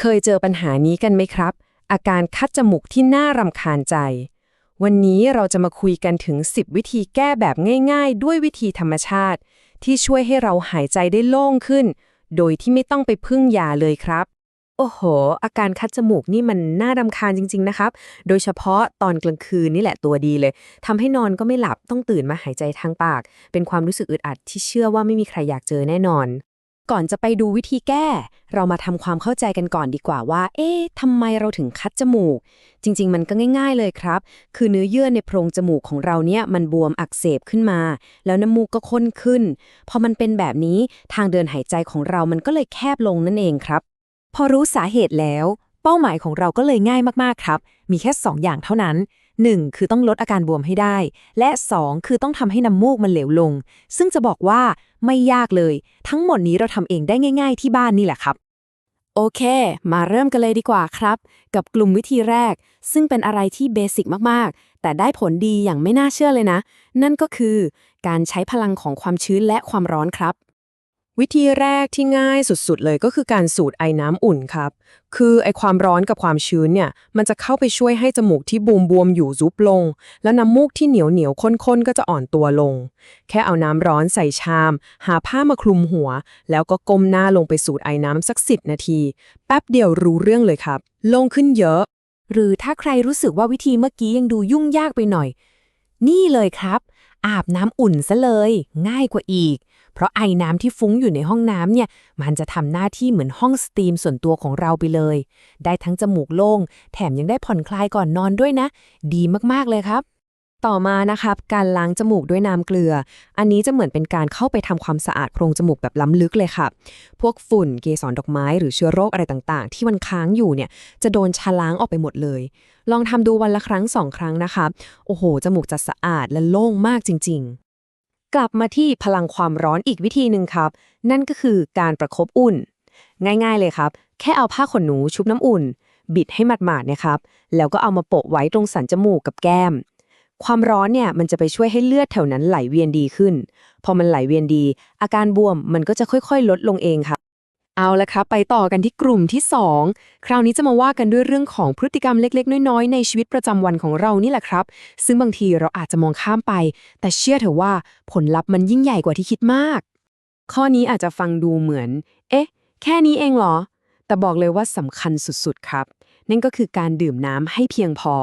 เคยเจอปัญหานี้กันไหมครับ อาการคัดจมูกที่น่ารำคาญใจ วันนี้เราจะมาคุยกันถึง 10 วิธีแก้แบบง่าย ๆ ด้วยวิธีธรรมชาติ ที่ช่วยให้เราหายใจได้โล่งขึ้น โดยที่ไม่ต้องไปพึ่งยาเลยครับ โอ้โห อาการคัดจมูกนี่มันน่ารำคาญจริง ๆ นะครับ โดยเฉพาะตอนกลางคืนนี่แหละตัวดีเลยทำให้นอนก็ไม่หลับต้องตื่นมาหายใจทางปาก เป็นความรู้สึกอึดอัดที่เชื่อว่าไม่มีใครอยากเจอแน่นอน ก่อนจะไปดูวิธีแก้ เรามาทำความเข้าใจกันก่อนดีกว่าว่า เอ๊ะทำไมเราถึงคัดจมูก จริง ๆ มันก็ง่าย ๆ เลยครับ คือเนื้อเยื่อในโพรงจมูกของเราเนี่ยมันบวมอักเสบขึ้นมา แล้วน้ำมูกก็ข้นขึ้น พอมันเป็นแบบนี้ทางเดินหายใจของเรามันก็เลยแคบลงนั่นเองครับ พอรู้สาเหตุแล้ว เป้าหมายของเราก็เลยง่ายมากๆครับ มีแค่ 2 อย่างเท่านั้น 1. คือต้องลดอาการบวมให้ได้ และ 2. คือต้องทำให้น้ำมูกมันเหลวลง ซึ่งจะบอกว่าไม่ยากเลย ทั้งหมดนี้เราทำเองได้ง่าย ๆ ที่บ้านนี่แหละครับ โอเค มาเริ่มกันเลยดีกว่าครับ กับกลุ่มวิธีแรก ซึ่งเป็นอะไรที่เบสิกมากๆ แต่ได้ผลดีอย่างไม่น่าเชื่อเลยนะ นั่นก็คือ การใช้พลังของความชื้นและความร้อนครับ วิธีแรกที่ง่ายสุดๆ เลยก็คือการสูดไอ้น้ำอุ่นครับ คือไอความร้อนกับความชื้นเนี่ย มันจะเข้าไปช่วยให้จมูกที่บูมบวมๆอยู่ยุบลง แล้วน้ำมูกที่เหนียวเหนียวๆข้นๆ ก็จะอ่อนตัวลง แค่เอาน้ำร้อนใส่ชาม หาผ้ามาคลุมหัว แล้วก็ก้มหน้าลงไปสูดไอ้น้ำสักสินาที แป๊บเดียวรู้เรื่องเลยครับ ลงขึ้นเยอะ หรือถ้าใครรู้สึกว่าวิธีเมื่อกี้ยังดูยุ่งยากไปหน่อย นี่เลยครับ อาบน้ำอุ่นซะเลย ง่ายกว่าอีก เพราะไอน้ำที่ฟุ้งอยู่ในห้องน้ำเนี่ย มันจะทำหน้าที่เหมือนห้องสตรีมส่วนตัวของเราไปเลย ได้ทั้งจมูกโล่ง แถมยังได้ผ่อนคลายก่อนนอนด้วยนะ ดีมากๆเลยครับ ต่อมานะครับการล้างจมูกด้วยน้ำเกลือ อันนี้จะเหมือนเป็นการเข้าไปทำความสะอาดโพรงจมูกแบบล้ำลึกเลยค่ะ พวกฝุ่นเกสรดอกไม้หรือเชื้อโรคอะไรต่างๆ ที่มันค้างอยู่เนี่ยจะโดนชะล้างออกไปหมดเลย ลองทำดูวันละครั้งสองครั้งนะคะโอ้โห จมูกจะสะอาดและโล่งมากจริง ๆ กลับมาที่พลังความร้อนอีกวิธีหนึ่งครับ นั่นก็คือการประคบอุ่น ง่าย ๆ เลยครับ แค่เอาผ้าขนหนูชุบน้ำอุ่น บิดให้หมาดๆนี่ยครับแล้วก็เอามาโปะไว้ตรงสันจมูกกับแก้ม ความร้อนเนี่ยมันจะไปช่วยให้เลือดแถวนั้นไหลเวียนดีขึ้น พอมันไหลเวียนดี อาการบวมมันก็จะค่อยๆ ลดลงเองค่ะ เอาละครับไปต่อกันที่กลุ่มที่ 2 คราวนี้จะมาว่ากันด้วยเรื่องของพฤติกรรมเล็กๆ น้อยๆ ในชีวิตประจำวันของเรานี่แหละครับ ซึ่งบางทีเราอาจจะมองข้ามไป แต่เชื่อเถอะว่าผลลัพธ์มันยิ่งใหญ่กว่าที่คิดมาก ข้อนี้อาจจะฟังดูเหมือน เอ๊ะ แค่นี้เองเหรอ แต่บอกเลยว่าสำคัญสุดๆครับ นั่นก็คือการดื่มน้ำให้เพียงพอ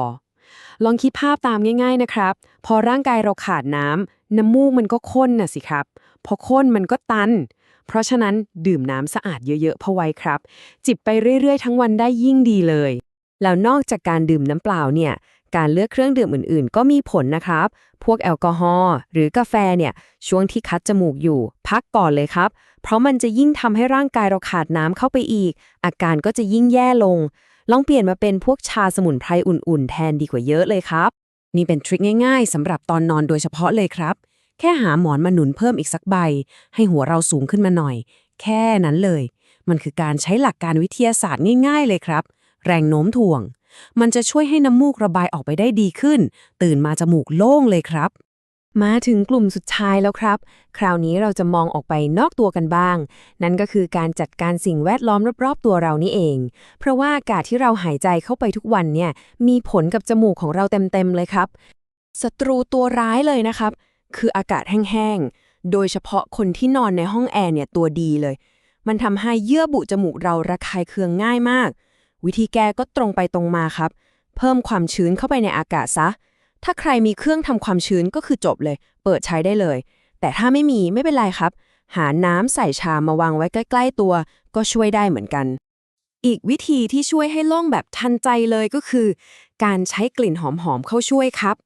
ลองคิดภาพตามง่าย ๆนะครับ พอร่างกายเราขาดน้ำน้ำมูกมันก็ข้นน่ะสิครับ พอข้นมันก็ตัน เพราะฉะนั้นดื่มน้ำสะอาดเยอะๆพอไว้ครับ จิบไปเรื่อยๆ ทั้งวันได้ยิ่งดีเลย แล้วนอกจากการดื่มน้ำเปล่าเนี่ยการเลือกเครื่องดื่มอื่นๆ ก็มีผลนะครับ พวกแอลกอฮอล์หรือกาแฟเนี่ย ช่วงที่คัดจมูกอยู่ พักก่อนเลยครับ เพราะมันจะยิ่งทำให้ร่างกายเราขาดน้ำเข้าไปอีก อาการก็จะยิ่งแย่ลง ลองเปลี่ยนมาเป็นพวกชาสมุนไพรอุ่นๆ แทนดีกว่าเยอะเลยครับ นี่เป็นทริคง่ายๆสำหรับตอนนอนโดยเฉพาะเลยครับ แค่หาหมอนมาหนุนเพิ่มอีกสักใบ ให้หัวเราสูงขึ้นมาหน่อย แค่นั้นเลย มันคือการใช้หลักการวิทยาศาสตร์ง่าย ๆ เลยครับ แรงโน้มถ่วง มันจะช่วยให้น้ำมูกระบายออกไปได้ดีขึ้น ตื่นมาจมูกโล่งเลยครับ มาถึงกลุ่มสุดท้ายแล้วครับ คราวนี้เราจะมองออกไปนอกตัวกันบ้าง นั่นก็คือการจัดการสิ่งแวดล้อมรอบๆตัวเรานี่เอง เพราะว่าอากาศที่เราหายใจเข้าไปทุกวันเนี่ยมีผลกับจมูกของเราเต็มๆเลยครับศัตรูตัวร้ายเลยนะครับ คืออากาศแห้งๆ โดยเฉพาะคนที่นอนในห้องแอร์เนี่ยตัวดีเลย มันทำให้เยื่อบุจมูกเราระคายเคืองง่ายมาก วิธีแก้ก็ตรงไปตรงมาครับ เพิ่มความชื้นเข้าไปในอากาศซะ ถ้าใครมีเครื่องทำความชื้นก็คือจบเลย เปิดใช้ได้เลย แต่ถ้าไม่มีไม่เป็นไรครับ หาน้ำใส่ชามมาวางไว้ใกล้ ๆ ตัว ก็ช่วยได้เหมือนกัน อีกวิธีที่ช่วยให้โล่งแบบทันใจเลยก็คือ การใช้กลิ่นหอมๆเข้าช่วยครับ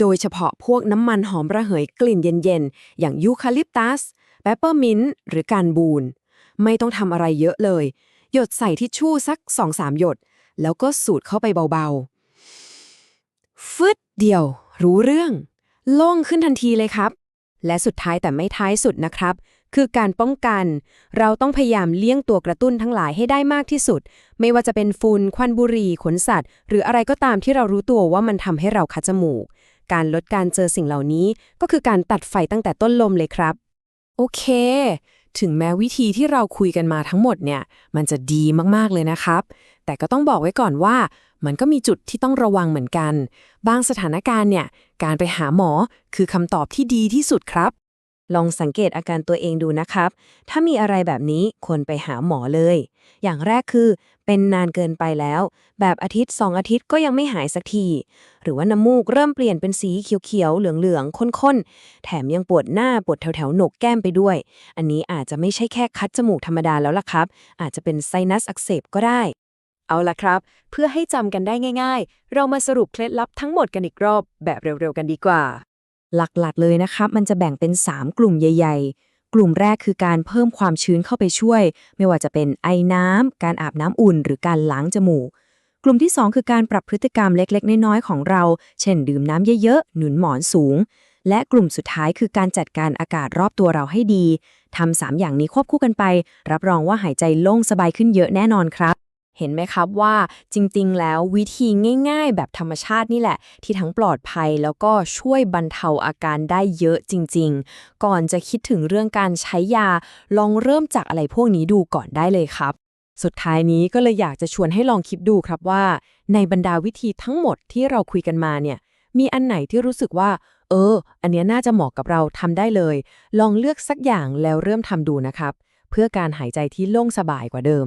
โดยเฉพาะพวกน้ำมันหอมระเหยกลิ่นเย็นๆ อย่างยูคาลิปตัสเปปเปอร์มินต์หรือการบูนไม่ต้องทำอะไรเยอะเลย หยดใส่ทิชชู่สัก 2-3 หยด แล้วก็สูดเข้าไปเบาๆ ฟึดเดียว รู้เรื่อง โล่งขึ้นทันทีเลยครับ และสุดท้ายแต่ไม่ท้ายสุดนะครับ คือการป้องกัน เราต้องพยายามเลี่ยงตัวกระตุ้นทั้งหลายให้ได้มากที่สุด ไม่ว่าจะเป็นฝุ่นควันบุหรี่ขนสัตว์ หรืออะไรก็ตามที่เรารู้ตัวว่ามันทำให้เราคัดจมูก การลดการเจอสิ่งเหล่านี้ ก็คือการตัดไฟตั้งแต่ต้นลมเลยครับ โอเค ถึงแม้วิธีที่เราคุยกันมาทั้งหมดเนี่ย มันจะดีมากๆเลยนะครับ แต่ก็ต้องบอกไว้ก่อนว่า มันก็มีจุดที่ต้องระวังเหมือนกัน บางสถานการณ์เนี่ย การไปหาหมอคือคำตอบที่ดีที่สุดครับ ลองสังเกตอาการตัวเองดูนะครับ ถ้ามีอะไรแบบนี้ควรไปหาหมอเลย อย่างแรกคือ เป็นนานเกินไปแล้ว แบบอาทิตย์สองอาทิตย์ก็ยังไม่หายสักที หรือว่าน้ำมูกเริ่มเปลี่ยนเป็นสีเขียวๆ เหลืองๆ ข้นๆ แถมยังปวดหน้าปวดแถวๆ หนกแก้มไปด้วย อันนี้อาจจะไม่ใช่แค่คัดจมูกธรรมดาแล้วล่ะครับ อาจจะเป็นไซนัสอักเสบก็ได้ เอาละครับ เพื่อให้จำกันได้ง่าย ๆ เรามาสรุปเคล็ดลับทั้งหมดกันอีกรอบแบบเร็วๆกันดีกว่า หลักๆเลยนะครับ มันจะแบ่งเป็น 3 กลุ่มใหญ่ ๆ กลุ่มแรกคือการเพิ่มความชื้นเข้าไปช่วย ไม่ว่าจะเป็นไอน้ำการอาบน้ำอุ่น หรือการล้างจมูกกลุ่มที่ 2 คือการปรับพฤติกรรมเล็กๆ น้อยๆ ของเรา เช่น ดื่มน้ำเยอะๆ หนุนหมอนสูง และกลุ่มสุดท้ายคือการจัดการอากาศรอบตัวเราให้ดี ทำสามอย่างนี้ควบคู่กันไป รับรองว่าหายใจโล่งสบายขึ้นเยอะแน่นอนครับ เห็นไหมครับว่าจริงๆ แล้ววิธีง่าย ๆ แบบธรรมชาตินี่แหละ ที่ทั้งปลอดภัยแล้วก็ช่วยบรรเทาอาการได้เยอะจริง ๆ ก่อนจะคิดถึงเรื่องการใช้ยา ลองเริ่มจากอะไรพวกนี้ดูก่อนได้เลยครับ สุดท้ายนี้ก็เลยอยากจะชวนให้ลองคิดดูครับว่า ในบรรดาวิธีทั้งหมดที่เราคุยกันมาเนี่ย มีอันไหนที่รู้สึกว่า เออ อันเนี้ยน่าจะเหมาะกับเราทำได้เลย ลองเลือกสักอย่างแล้วเริ่มทำดูนะครับ เพื่อการหายใจที่โล่งสบายกว่าเดิม